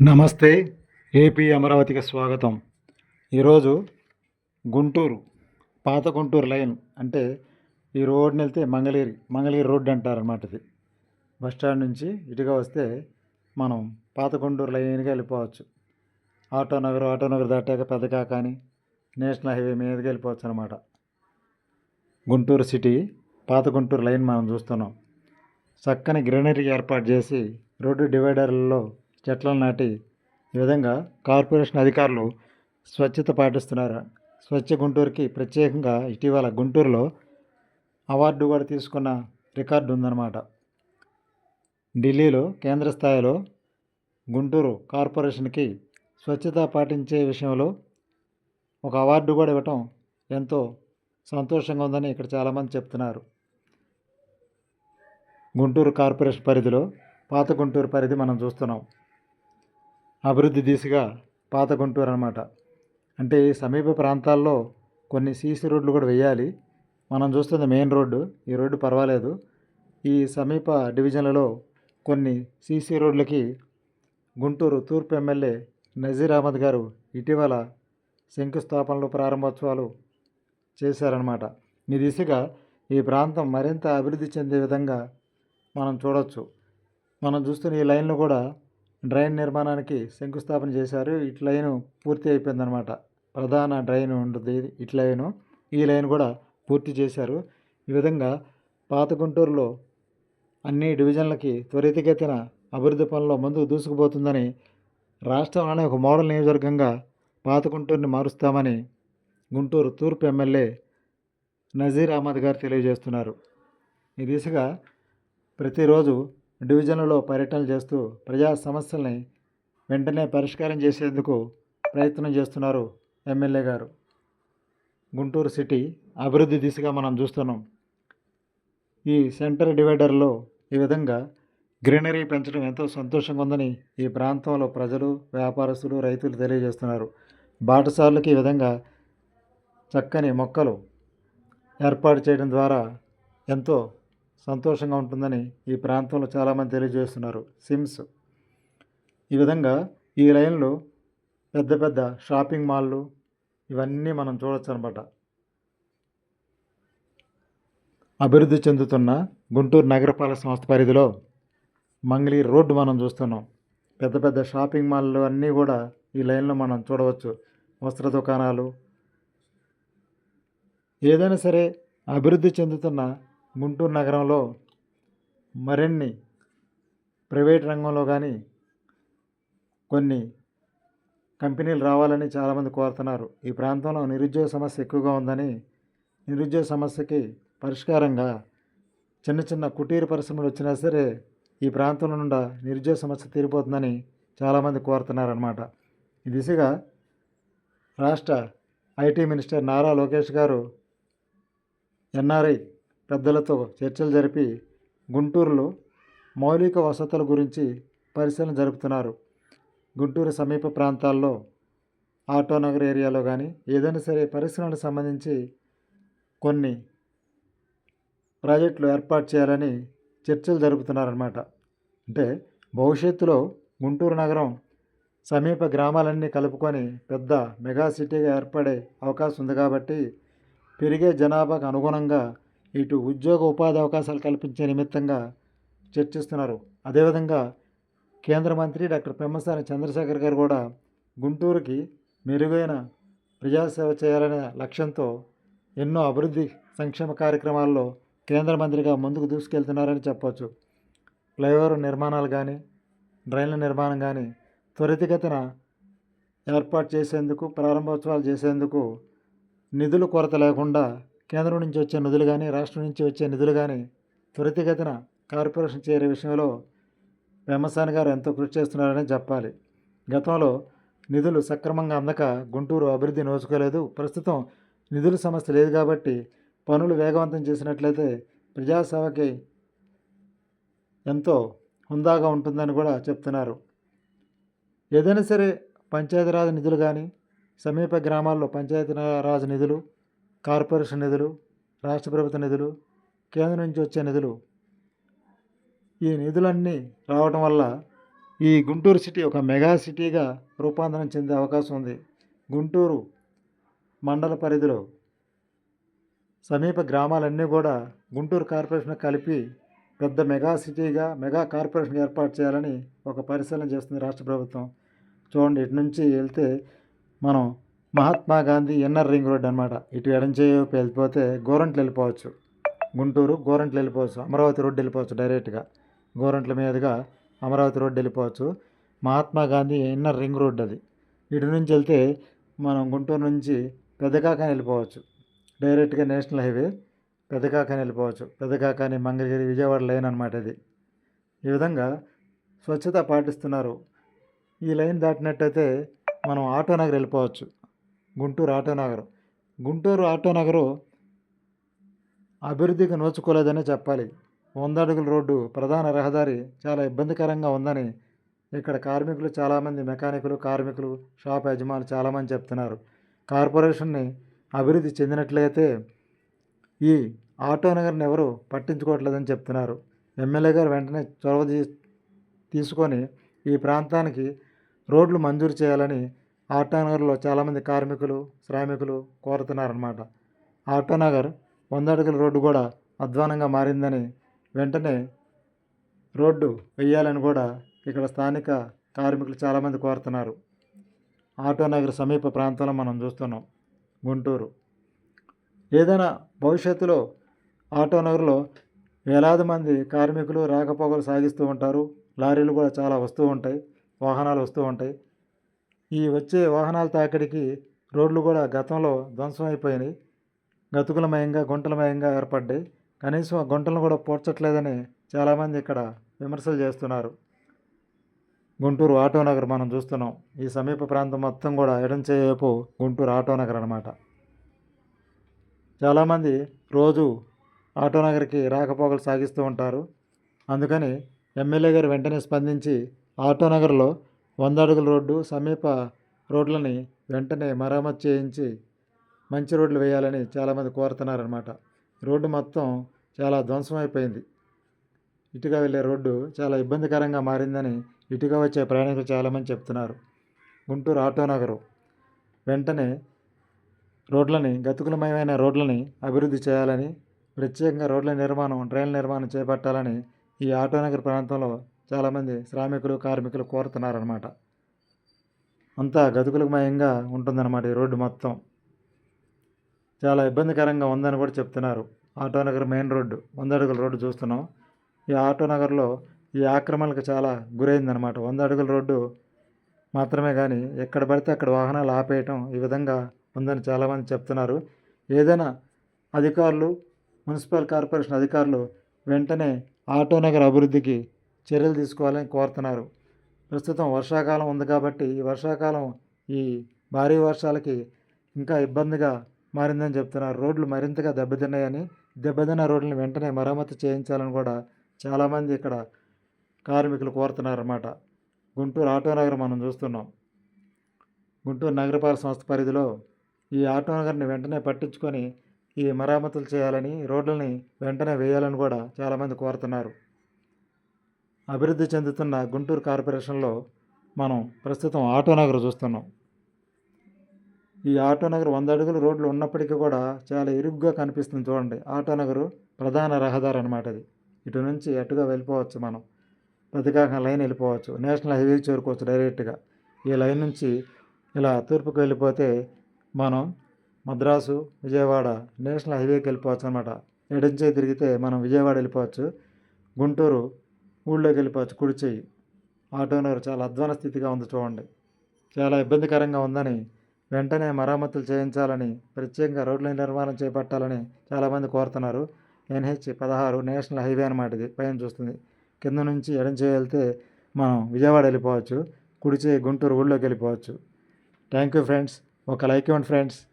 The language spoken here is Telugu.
నమస్తే ఏపీ అమరావతికి స్వాగతం. ఈరోజు గుంటూరు పాత గుంటూరు లైన్ అంటే ఈ రోడ్ని వెళ్తే మంగళగిరి మంగళగిరి రోడ్డు అంటారనమాట ఇది. బస్ స్టాండ్ నుంచి ఇటుగా వస్తే మనం పాత గుంటూరు లైన్గా వెళ్ళిపోవచ్చు. ఆటో నగర్ ఆటో నగర్ దాటాక పెద్దకా కానీ నేషనల్ హైవే మీదకి వెళ్ళిపోవచ్చు అనమాట గుంటూరు సిటీ పాత గుంటూరు లైన్ మనం చూస్తున్నాం. చక్కని గ్రీనరీ ఏర్పాటు చేసి రోడ్డు డివైడర్లలో చెట్లను నాటి ఈ విధంగా కార్పొరేషన్ అధికారులు స్వచ్ఛత పాటిస్తున్నారు? స్వచ్ఛ గుంటూరుకి ప్రత్యేకంగా ఇటీవల గుంటూరులో అవార్డు కూడా తీసుకున్న రికార్డు ఉందన్నమాట. ఢిల్లీలో కేంద్ర స్థాయిలో గుంటూరు కార్పొరేషన్కి స్వచ్ఛత పాటించే విషయంలో ఒక అవార్డు కూడా ఇవ్వటం ఎంతో సంతోషంగా ఉందని ఇక్కడ చాలామంది చెప్తున్నారు. గుంటూరు కార్పొరేషన్ పరిధిలో పాత గుంటూరు పరిధి మనం చూస్తున్నాం. అభివృద్ధి దిశగా పాత గుంటూరు అనమాట అంటే ఈ సమీప ప్రాంతాల్లో కొన్ని సీసీ రోడ్లు కూడా వేయాలి. మనం చూస్తుంది మెయిన్ రోడ్డు ఈ రోడ్డు పర్వాలేదు. ఈ సమీప డివిజన్లలో కొన్ని సీసీ రోడ్లకి గుంటూరు తూర్పు ఎమ్మెల్యే నజీర్ అహ్మద్ గారు ఇటీవల శంకుస్థాపనలు ప్రారంభోత్సవాలు చేశారనమాట ఈ దిశగా ఈ ప్రాంతం మరింత అభివృద్ధి చెందే విధంగా మనం చూడవచ్చు మనం చూస్తున్న ఈ లైన్లు కూడా డ్రైన్ నిర్మాణానికి శంకుస్థాపన చేశారు. ఇటు లైన్ పూర్తి అయిపోయిందనమాట ప్రధాన డ్రైన్ ఉంటుంది. ఇటు లైను ఈ లైన్ కూడా పూర్తి చేశారు. ఈ విధంగా పాత గుంటూరులో అన్ని డివిజన్లకి త్వరితగతిన అభివృద్ధి పనుల్లో ముందుకు దూసుకుపోతుందని రాష్ట్రంలోనే ఒక మోడల్ నియోజకవర్గంగా పాత గుంటూరుని మారుస్తామని గుంటూరు తూర్పు ఎమ్మెల్యే నజీర్ అహ్మద్ గారు తెలియజేస్తున్నారు. ఈ దిశగా ప్రతిరోజు డివిజన్లలో పర్యటనలు చేస్తూ ప్రజా సమస్యల్ని వెంటనే పరిష్కారం చేసేందుకు ప్రయత్నం చేస్తున్నారు ఎమ్మెల్యే గారు. గుంటూరు సిటీ అభివృద్ధి దిశగా మనం చూస్తున్నాం. ఈ సెంటర్ డివైడర్లో ఈ విధంగా గ్రీనరీ పెంచడం ఎంతో సంతోషంగా ఉందని ఈ ప్రాంతంలో ప్రజలు వ్యాపారస్తులు రైతులు తెలియజేస్తున్నారు. బాటసార్లకు ఈ విధంగా చక్కని మొక్కలు ఏర్పాటు చేయడం ద్వారా ఎంతో సంతోషంగా ఉంటుందని ఈ ప్రాంతంలో చాలామంది తెలియజేస్తున్నారు. సిమ్స్. ఈ విధంగా ఈ లైన్లో పెద్ద పెద్ద షాపింగ్ మాల్లు ఇవన్నీ మనం చూడొచ్చు అనమాట అభివృద్ధి చెందుతున్న గుంటూరు నగరపాలక సంస్థ పరిధిలో మంగళగిరి రోడ్డు మనం చూస్తున్నాం. పెద్ద పెద్ద షాపింగ్ మాల్లు అన్నీ కూడా ఈ లైన్లో మనం చూడవచ్చు. వస్త్ర దుకాణాలు. ఏదైనా సరే అభివృద్ధి చెందుతున్న గుంటూరు నగరంలో మరిన్ని ప్రైవేట్ రంగంలో కానీ కొన్ని కంపెనీలు రావాలని చాలామంది కోరుతున్నారు. ఈ ప్రాంతంలో నిరుద్యోగ సమస్య ఎక్కువగా ఉందని నిరుద్యోగ సమస్యకి పరిష్కారంగా చిన్న చిన్న కుటీర పరిశ్రమలు వచ్చినా సరే ఈ ప్రాంతంలో నుండి నిరుద్యోగ సమస్య తీరిపోతుందని చాలామంది కోరుతున్నారన్నమాట. ఈ దిశగా రాష్ట్ర ఐటీ మినిస్టర్ నారా లోకేష్ గారు ఎన్ఆర్ఐ పెద్దలతో చర్చలు జరిపి గుంటూరులో మౌలిక వసతుల గురించి పరిశీలన జరుపుతున్నారు. గుంటూరు సమీప ప్రాంతాల్లో ఆటోనగర్ ఏరియాలో కానీ ఏదైనా సరే పరిశ్రమలకు సంబంధించి కొన్ని ప్రాజెక్టులు ఏర్పాటు చేయాలని చర్చలు జరుపుతున్నారన్నమాట. అంటే భవిష్యత్తులో గుంటూరు నగరం సమీప గ్రామాలన్నీ కలుపుకొని పెద్ద మెగా సిటీగా ఏర్పడే అవకాశం ఉంది కాబట్టి పెరిగే జనాభాకు అనుగుణంగా ఇటు ఉద్యోగ ఉపాధి అవకాశాలు కల్పించే నిమిత్తంగా చర్చిస్తున్నారు. అదేవిధంగా కేంద్ర మంత్రి డాక్టర్ పెమ్మసాని చంద్రశేఖర్ గారు కూడా గుంటూరుకి మెరుగైన ప్రజాసేవ చేయాలనే లక్ష్యంతో ఎన్నో అభివృద్ధి సంక్షేమ కార్యక్రమాల్లో కేంద్ర మంత్రిగా ముందుకు దూసుకెళ్తున్నారని చెప్పవచ్చు ఫ్లైఓవర్ నిర్మాణాలు కానీ డ్రైన్ల నిర్మాణం కానీ త్వరితగతిన ఏర్పాటు చేసేందుకు ప్రారంభోత్సవాలు చేసేందుకు నిధుల కొరత లేకుండా కేంద్రం నుంచి వచ్చే నిధులు కానీ రాష్ట్రం నుంచి వచ్చే నిధులు కానీ త్వరితగతిన కార్పొరేషన్ చేరే విషయంలో పెమ్మసాని గారు ఎంతో కృషి చేస్తున్నారని చెప్పాలి. గతంలో నిధులు సక్రమంగా అందక గుంటూరు అభివృద్ధి నోచుకోలేదు. ప్రస్తుతం నిధుల సమస్య లేదు కాబట్టి పనులు వేగవంతం చేసినట్లయితే ప్రజాసేవకి ఎంతో హుందాగా ఉంటుందని కూడా చెప్తున్నారు. ఏదైనా సరే పంచాయతీరాజ్ నిధులు కానీ సమీప గ్రామాల్లో పంచాయతీరాజ్ నిధులు కార్పొరేషన్ నిధులు రాష్ట్ర ప్రభుత్వ నిధులు కేంద్రం నుంచి వచ్చే నిధులు. ఈ నిధులన్నీ రావడం వల్ల ఈ గుంటూరు సిటీ ఒక మెగా సిటీగా రూపాంతరం చెందే అవకాశం ఉంది. గుంటూరు మండల పరిధిలో సమీప గ్రామాలన్నీ కూడా గుంటూరు కార్పొరేషన్ కలిపి పెద్ద మెగా సిటీగా మెగా కార్పొరేషన్ ఏర్పాటు చేయాలని ఒక పరిశీలన చేస్తుంది రాష్ట్ర ప్రభుత్వం. చూడండి ఇటు నుంచి వెళ్తే మనం Mahatma Gandhi inner ring road అనమాట ఇటు ఎడంచేపు వెళ్ళిపోతే గోరంట్లు వెళ్ళిపోవచ్చు. గుంటూరు గోరంట్లు వెళ్ళిపోవచ్చు. అమరావతి రోడ్డు వెళ్ళిపోవచ్చు డైరెక్ట్గా గోరంట్ల మీదుగా అమరావతి రోడ్డు వెళ్ళిపోవచ్చు. Mahatma Gandhi inner ring road అది. ఇటు నుంచి వెళ్తే మనం గుంటూరు నుంచి పెద్దకాకాని వెళ్ళిపోవచ్చు. డైరెక్ట్గా నేషనల్ హైవే పెద్దకాకాని వెళ్ళిపోవచ్చు. పెద్దకాకాని మంగళగిరి విజయవాడ లైన్ అనమాట ఇది ఈ విధంగా స్వచ్ఛత పాటిస్తున్నారు. ఈ లైన్ దాటినట్టయితే మనం ఆటో నగర్ వెళ్ళిపోవచ్చు. గుంటూరు ఆటో నగరం. గుంటూరు ఆటో నగరు అభివృద్ధికి నోచుకోలేదనే చెప్పాలి. వంద అడుగుల రోడ్డు ప్రధాన రహదారి చాలా ఇబ్బందికరంగా ఉందని ఇక్కడ కార్మికులు చాలామంది మెకానికులు కార్మికులు షాప్ యజమానులు చాలామంది చెప్తున్నారు. కార్పొరేషన్ని అభివృద్ధి చెందినట్లయితే ఈ ఆటో నగర్ని ఎవరు పట్టించుకోవట్లేదని చెప్తున్నారు. ఎమ్మెల్యే గారు వెంటనే చొరవ తీ- తీసుకొని ఈ ప్రాంతానికి రోడ్లు మంజూరు చేయాలని ఆటో నగర్లో చాలామంది కార్మికులు శ్రామికులు కోరుతున్నారన్నమాట. ఆటో నగర్ వంద అడుగుల రోడ్డు కూడా అధ్వానంగా మారిందని వెంటనే రోడ్డు వేయాలని కూడా ఇక్కడ స్థానిక కార్మికులు చాలామంది కోరుతున్నారు. ఆటో నగర్ సమీప ప్రాంతంలో మనం చూస్తున్నాం గుంటూరు. ఏదైనా భవిష్యత్తులో ఆటో నగర్లో వేలాది మంది కార్మికులు రాకపోకలు సాగిస్తూ ఉంటారు. లారీలు కూడా చాలా వస్తూ ఉంటాయి వాహనాలు వస్తూ ఉంటాయి. ఈ వచ్చే వాహనాల తాకిడికి రోడ్లు కూడా గతంలో ధ్వంసం అయిపోయినాయి. గతుకులమయంగా గుంటలమయంగా ఏర్పడ్డాయి. కనీసం ఆ గుంటలను కూడా పూడ్చట్లేదని చాలామంది ఇక్కడ విమర్శలు చేస్తున్నారు. గుంటూరు ఆటో నగర్ మనం చూస్తున్నాం. ఈ సమీప ప్రాంతం మొత్తం కూడా ఎడంచేపు గుంటూరు ఆటో నగర్ అనమాట చాలామంది రోజు ఆటో నగర్కి రాకపోకలు సాగిస్తూ ఉంటారు. అందుకని ఎమ్మెల్యే గారు వెంటనే స్పందించి ఆటో నగర్లో వంద అడుగుల రోడ్డు సమీప రోడ్లని వెంటనే మరమ్మతు చేయించి మంచి రోడ్లు వేయాలని చాలామంది కోరుతున్నారనమాట రోడ్డు మొత్తం చాలా ధ్వంసమైపోయింది. ఇటుక వెళ్ళే రోడ్డు చాలా ఇబ్బందికరంగా మారిందని ఇటుక వచ్చే ప్రయాణికులు చాలామంది చెప్తున్నారు. గుంటూరు ఆటో నగరం. వెంటనే రోడ్లని గతుకులమయమైన రోడ్లని అభివృద్ధి చేయాలని ప్రత్యేకంగా రోడ్ల నిర్మాణం డ్రైన్ల నిర్మాణం చేపట్టాలని ఈ ఆటోనగర్ ప్రాంతంలో చాలామంది శ్రామికులు కార్మికులు కోరుతున్నారనమాట అంతా గతుకులమయంగా ఉంటుందన్నమాట ఈ రోడ్డు మొత్తం. చాలా ఇబ్బందికరంగా ఉందని కూడా చెప్తున్నారు. ఆటోనగర్ మెయిన్ రోడ్డు వంద అడుగుల రోడ్డు చూస్తున్నాం. ఈ ఆటో నగర్లో ఈ ఆక్రమణలకు చాలా గురైందనమాట వంద అడుగుల రోడ్డు మాత్రమే కానీ ఎక్కడ పడితే అక్కడ వాహనాలు ఆపేయటం ఈ విధంగా ఉందని చాలామంది చెప్తున్నారు. ఏదైనా అధికారులు మున్సిపల్ కార్పొరేషన్ అధికారులు వెంటనే ఆటోనగర్ అభివృద్ధికి చర్యలు తీసుకోవాలని కోరుతున్నారు. ప్రస్తుతం వర్షాకాలం ఉంది కాబట్టి ఈ వర్షాకాలం ఈ భారీ వర్షాలకి ఇంకా ఇబ్బందిగా మారిందని చెప్తున్నారు. రోడ్లు మరింతగా దెబ్బతిన్నాయని దెబ్బతిన్న రోడ్లను వెంటనే మరమ్మతు చేయించాలని కూడా చాలామంది ఇక్కడ కార్మికులు కోరుతున్నారన్నమాట. గుంటూరు ఆటో నగరం మనం చూస్తున్నాం. గుంటూరు నగరపాలక సంస్థ పరిధిలో ఈ ఆటో నగర్ని వెంటనే పట్టించుకొని ఈ మరమ్మతులు చేయాలని రోడ్లని వెంటనే వేయాలని కూడా చాలామంది కోరుతున్నారు. అభివృద్ధి చెందుతున్న గుంటూరు కార్పొరేషన్లో మనం ప్రస్తుతం ఆటో నగర్ చూస్తున్నాం. ఈ ఆటో నగర్ వంద అడుగులు రోడ్లు ఉన్నప్పటికీ కూడా చాలా ఇరుగ్గా కనిపిస్తుంది చూడండి. ఆటో నగరు ప్రధాన రహదారి అనమాట అది. ఇటు నుంచి అటుగా వెళ్ళిపోవచ్చు మనం. ప్రతికాక లైన్ వెళ్ళిపోవచ్చు. నేషనల్ హైవేకి చేరుకోవచ్చు డైరెక్ట్గా. ఈ లైన్ నుంచి ఇలా తూర్పుకు వెళ్ళిపోతే మనం మద్రాసు విజయవాడ నేషనల్ హైవేకి వెళ్ళిపోవచ్చు అనమాట ఎడంచే తిరిగితే మనం విజయవాడ వెళ్ళిపోవచ్చు. గుంటూరు ఊళ్ళోకి వెళ్ళిపోవచ్చు కుడి చెయ్యి ఆటో చాలా అధ్వాన స్థితిగా ఉంది చూడండి. చాలా ఇబ్బందికరంగా ఉందని వెంటనే మరమ్మతులు చేయించాలని ప్రత్యేకంగా రోడ్ల నిర్మాణం చేపట్టాలని చాలామంది కోరుతున్నారు. ఎన్హెచ్ పదహారు నేషనల్ హైవే అనమాట ఇది పైన చూస్తుంది. కింద నుంచి ఎడం వెళ్తే మనం విజయవాడ వెళ్ళిపోవచ్చు కుడిచే గుంటూరు ఊళ్ళోకి వెళ్ళిపోవచ్చు. Thank you friends. ఒక లైక్ ఇవ్వండి ఫ్రెండ్స్.